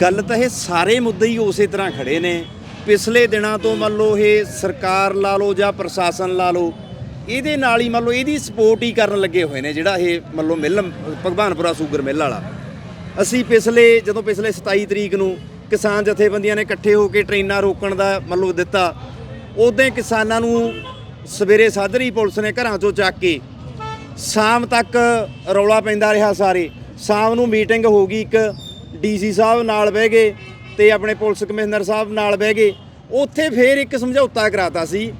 ਗੱਲ ਤਾਂ ਇਹ ਸਾਰੇ ਮੁੱਦੇ ਹੀ ਉਸੇ ਤਰ੍ਹਾਂ ਖੜੇ ਨੇ। ਪਿਛਲੇ ਦਿਨਾਂ ਤੋਂ ਮੰਨ ਲਓ ਇਹ ਸਰਕਾਰ ਲਾ ਲਓ ਜਾਂ ਪ੍ਰਸ਼ਾਸਨ ਲਾ ਲਓ, ਇਹਦੇ ਨਾਲ ਹੀ ਮੰਨ ਲਓ ਇਹਦੀ ਸਪੋਰਟ ਹੀ ਕਰਨ ਲੱਗੇ ਹੋਏ ਨੇ ਜਿਹੜਾ ਇਹ ਮੰਨ ਲਓ ਮਿੱਲ, ਭਗਵਾਨਪੁਰਾ ਸ਼ੂਗਰ ਮਿੱਲ ਵਾਲਾ। ਅਸੀਂ ਪਿਛਲੇ, ਜਦੋਂ ਪਿਛਲੇ 27 ਤਰੀਕ ਨੂੰ ਕਿਸਾਨ ਜਥੇਬੰਦੀਆਂ ਨੇ ਇਕੱਠੇ ਹੋ ਕੇ ਟ੍ਰੇਨਾਂ ਰੋਕਣ ਦਾ ਮਤਲਬ ਦਿੱਤਾ, ਉਦੋਂ ਕਿਸਾਨਾਂ ਨੂੰ ਸਵੇਰੇ ਸਾਧਰੀ ਪੁਲਿਸ ਨੇ ਘਰਾਂ ਚੋਂ ਚੱਕ ਕੇ, ਸ਼ਾਮ ਤੱਕ ਰੌਲਾ ਪੈਂਦਾ ਰਿਹਾ ਸਾਰੇ। ਸ਼ਾਮ ਨੂੰ ਮੀਟਿੰਗ ਹੋ ਗਈ ਇੱਕ ਡੀਸੀ ਸਾਹਿਬ ਨਾਲ ਬਹਿ ਗਏ ਤੇ ਆਪਣੇ ਪੁਲਿਸ ਕਮਿਸ਼ਨਰ ਸਾਹਿਬ ਨਾਲ ਬਹਿ ਗਏ। ਉੱਥੇ ਫੇਰ ਇੱਕ ਸਮਝੌਤਾ ਕਰਾਤਾ ਸੀ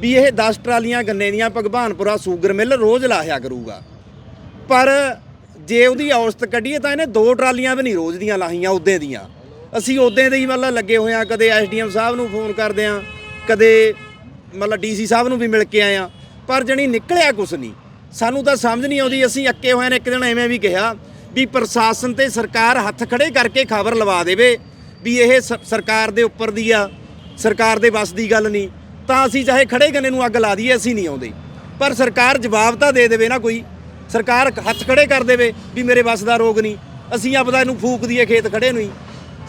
ਵੀ ਇਹ 10 ਟਰਾਲੀਆਂ ਗੰਨੇ ਦੀਆਂ ਭਗਵਾਨਪੁਰਾ ਸ਼ੂਗਰ ਮਿੱਲ ਰੋਜ਼ ਲਾਹਿਆ ਕਰੂਗਾ। ਪਰ ਜੇ ਉਹਦੀ ਔਸਤ ਕੱਢੀਏ ਤਾਂ ਇਹਨੇ ਦੋ ਟਰਾਲੀਆਂ ਵੀ ਨਹੀਂ ਰੋਜ਼ ਦੀਆਂ ਲਾਹੀਆਂ ਉਦੋਂ ਦੀਆਂ। ਅਸੀਂ ਉਦੋਂ ਦੇ ਹੀ ਮਤਲਬ ਲੱਗੇ ਹੋਏ ਆ ਕਦੇ ਐਸਡੀਐਮ ਸਾਹਿਬ ਨੂੰ ਫੋਨ ਕਰਦੇ ਆ ਕਦੇ ਮਤਲਬ ਡੀਸੀ ਸਾਹਿਬ ਨੂੰ ਵੀ ਮਿਲ ਕੇ ਆਏ ਆ ਪਰ ਜਣੀ ਨਿਕਲਿਆ ਕੁਛ ਨਹੀਂ। ਸਾਨੂੰ ਤਾਂ ਸਮਝ ਨਹੀਂ ਆਉਂਦੀ, ਅਸੀਂ ਅੱਕੇ ਹੋਏ ਨੇ, ਇੱਕ ਦਿਨ ਐਵੇਂ ਵੀ ਕਿਹਾ ਵੀ ਪ੍ਰਸ਼ਾਸਨ ਤੇ ਸਰਕਾਰ ਹੱਥ ਖੜੇ ਕਰਕੇ ਖਬਰ ਲਵਾ ਦੇਵੇ ਵੀ ਇਹ ਸਰਕਾਰ ਦੇ ਉੱਪਰ ਦੀ ਆ ਸਰਕਾਰ ਦੇ ਵੱਸ ਦੀ ਗੱਲ ਨਹੀਂ। ਤਾਂ ਅਸੀਂ ਚਾਹੇ ਖੜੇ ਗੰਨੇ ਨੂੰ ਅੱਗ ਲਾ ਦਈਏ ਅਸੀਂ ਨਹੀਂ ਆਉਂਦੇ। ਪਰ ਸਰਕਾਰ ਜਵਾਬ ਤਾਂ ਦੇ ਦੇਵੇ ਨਾ ਕੋਈ। ਸਰਕਾਰ ਹੱਥ ਖੜੇ ਕਰ ਦੇਵੇ ਵੀ ਮੇਰੇ ਵੱਸ ਦਾ ਰੋਗ ਨਹੀਂ। ਅਸੀਂ ਆਪਦਾ ਇਹਨੂੰ ਫੂਕ ਦਈਏ ਖੇਤ ਖੜੇ ਨੂੰ ਹੀ।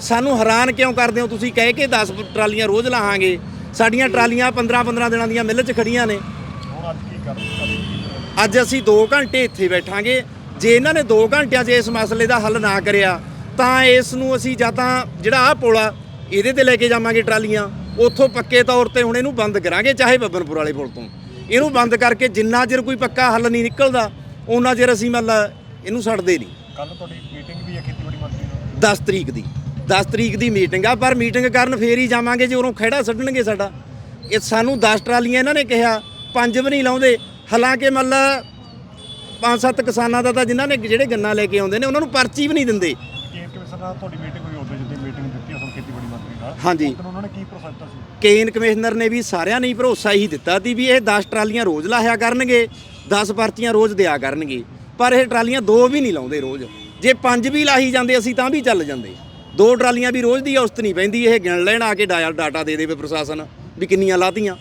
ਸਾਨੂੰ ਹੈਰਾਨ ਕਿਉਂ ਕਰਦੇ ਹੋ ਤੁਸੀਂ? ਕਹਿ ਕੇ 10 ਟਰਾਲੀਆਂ ਰੋਜ਼ ਲਾਹਾਂਗੇ। ਸਾਡੀਆਂ ਟਰਾਲੀਆਂ 15 15 ਦਿਨਾਂ ਦੀਆਂ ਮਿੱਲ 'ਚ ਖੜੀਆਂ ਨੇ। ਹੁਣ ਅੱਜ ਕੀ ਕਰ ਅੱਜ ਅਸੀਂ 2 ਘੰਟੇ ਇੱਥੇ ਬੈਠਾਂਗੇ। ਜੇ ਇਹਨਾਂ ਨੇ 2 ਘੰਟਿਆਂ 'ਚ ਇਸ ਮਸਲੇ ਦਾ ਹੱਲ ਨਾ ਕਰਿਆ ਤਾਂ ਇਸ ਨੂੰ ਅਸੀਂ ਜਾਂ ਤਾਂ ਜਿਹੜਾ ਆਹ ਪੁਲ ਆ ਇਹਦੇ ਤੇ ਲੈ ਕੇ ਜਾਵਾਂਗੇ ਟਰਾਲੀਆਂ। ਉੱਥੋਂ ਪੱਕੇ ਤੌਰ ਤੇ ਹੁਣ ਇਹਨੂੰ ਬੰਦ ਕਰਾਂਗੇ ਚਾਹੇ ਬੱਬਨਪੁਰ ਵਾਲੇ ਪੁਲ ਤੋਂ। ਇਹਨੂੰ ਬੰਦ ਕਰਕੇ ਜਿੰਨਾ ਚਿਰ ਕੋਈ ਪੱਕਾ ਹੱਲ ਨਹੀਂ ਨਿਕਲਦਾ ਉਹਨਾਂ ਚਿਰ ਅਸੀਂ ਮਤਲਬ ਇਹਨੂੰ ਛੱਡਦੇ ਨਹੀਂ। ਕੱਲ ਤੁਹਾਡੀ ਮੀਟਿੰਗ ਵੀ ਹੈ ਖੇਤੀਬਾੜੀ ਮੰਤਰੀ ਨਾਲ। 10 ਤਰੀਕ ਦੀ। 10 ਤਰੀਕ ਦੀ ਮੀਟਿੰਗ ਆ ਪਰ ਮੀਟਿੰਗ ਕਰਨ ਫੇਰ ਹੀ ਜਾਵਾਂਗੇ ਜੇ ਉਰੋਂ ਖਹਿੜਾ ਛੱਡਣਗੇ ਸਾਡਾ। ਇਹ ਸਾਨੂੰ 10 ਟਰਾਲੀਆਂ ਇਹਨਾਂ ਨੇ ਕਿਹਾ ਪੰਜ ਵੀ ਨਹੀਂ ਲਾਉਂਦੇ। ਹਾਲਾਂਕਿ ਮਤਲਬ ਪੰਜ ਸੱਤ ਕਿਸਾਨਾਂ ਦਾ ਤਾਂ ਜਿਨ੍ਹਾਂ ਨੇ ਜਿਹੜੇ ਗੰਨਾ ਲੈ ਕੇ ਆਉਂਦੇ ਨੇ ਉਹਨਾਂ ਨੂੰ ਪਰਚੀ ਵੀ ਨਹੀਂ ਦਿੰਦੇ। ਕੇਂਦਰ ਕਮਿਸ਼ਨਰ ਨਾਲ ਤੁਹਾਡੀ ਮੀਟਿੰਗ ਹੋਈ ਉਹਦੇ ਜਿੱਦੀ ਮੀਟਿੰਗ ਦਿੱਤੀ ਅਸਲ ਖੇਤੀਬਾੜੀ ਮੰਤਰੀ ਨਾਲ? ਹਾਂਜੀ। ਉਦੋਂ ਉਹਨਾਂ ਨੇ ਕੀ ਭਰੋਸਾ ਦਿੱਤਾ ਸੀ ਕੇਨ ਕਮਿਸ਼ਨਰ ਨੇ ਵੀ ਸਾਰਿਆਂ ਨੇ ਭਰੋਸਾ ਹੀ ਦਿੱਤਾ ਸੀ ਵੀ ਇਹ 10 ਟਰਾਲੀਆਂ ਰੋਜ਼ ਲਾਹਿਆ ਕਰਨਗੇ 10 ਪਰਚੀਆਂ ਰੋਜ਼ ਦਿਆ ਕਰਨਗੇ। ਪਰ ਇਹ ਟਰਾਲੀਆਂ ਦੋ ਵੀ ਨਹੀਂ ਲਾਉਂਦੇ ਰੋਜ਼। ਜੇ ਪੰਜ ਵੀ ਲਾਹੀ ਜਾਂਦੇ ਅਸੀਂ ਤਾਂ ਵੀ ਚੱਲ ਜਾਂਦੇ। ਦੋ ਟਰਾਲੀਆਂ ਵੀ ਰੋਜ਼ ਦੀ ਔਸਤ ਨਹੀਂ ਪੈਂਦੀ ਇਹ ਗਿਣ ਲੈਣ ਆ ਕੇ ਡਾਟਾ ਦੇ ਦੇਵੇ ਪ੍ਰਸ਼ਾਸਨ ਵੀ ਕਿੰਨੀਆਂ ਲਾਤੀਆਂ